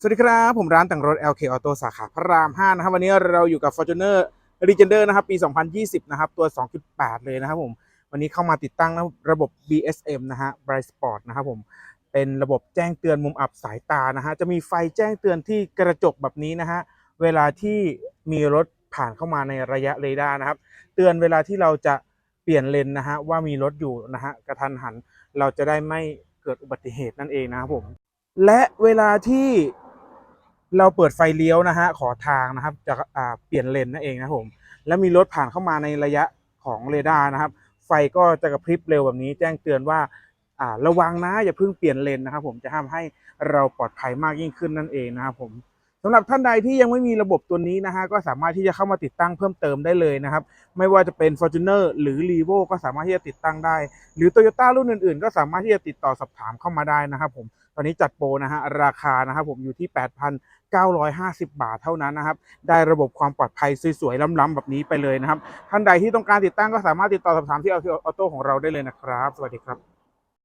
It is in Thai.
สวัสดีครับ ผมร้านแต่งรถ LK Auto สาขาพระราม 5 นะครับ วันนี้เราอยู่กับ Fortuner Legender นะครับ ปี 2020 นะครับ ตัว 2.8 เลยนะครับผม วันนี้เข้ามาติดตั้งระบบ BSM นะฮะ Bright Spot นะครับผม เป็นระบบแจ้งเตือนมุมอับสายตานะฮะ จะมีไฟแจ้งเตือนที่กระจกแบบนี้นะฮะ เวลาที่มีรถผ่านเข้ามาในระยะเรดาร์นะครับ เตือนเวลาที่เราจะเปลี่ยนเลนนะฮะว่ามีรถอยู่นะฮะกระทันหัน เราจะได้ไม่เกิดอุบัติเหตุนั่นเองนะครับผม และเวลาที่ เราเปิดไฟเลี้ยวนะฮะขอทางนะครับจะเปลี่ยนเลนนั่นเองนะครับผมแล้วมีรถผ่านเข้ามาในระยะของเรดาร์นะครับ ไฟก็จะกระพริบเร็วแบบนี้ แจ้งเตือนว่าอ่าระวังนะอย่าเพิ่งเปลี่ยนเลนนะครับ ผมจะทำให้เราปลอดภัยมากยิ่งขึ้นนั่นเองนะครับผม สำหรับท่านใดที่ยังไม่มีระบบตัวนี้นะฮะก็สามารถที่จะเข้ามาติดตั้งเพิ่มเติมได้เลยนะครับ ไม่ว่าจะเป็น Fortuner หรือ r e v o ก็สามารถที่จะติดตั้งได้ หรือ Toyota รุ่นอื่นๆ ก็สามารถที่จะติดต่อสอบถามเข้ามาได้นะครับผมตอนนี้จัดโปรนะฮะราคานะครับผมอยู่ที่ 8,950 บาทเท่านั้นนะครับ ได้ระบบความปลอดภัยสวยๆล้ำๆแบบนี้ไปเลยนะครับ ท่านใดที่ต้องการติดตั้งก็สามารถติดต่อสอบถามที่ LK Auto ของเราได้เลยนะครับ สวัสดีครับ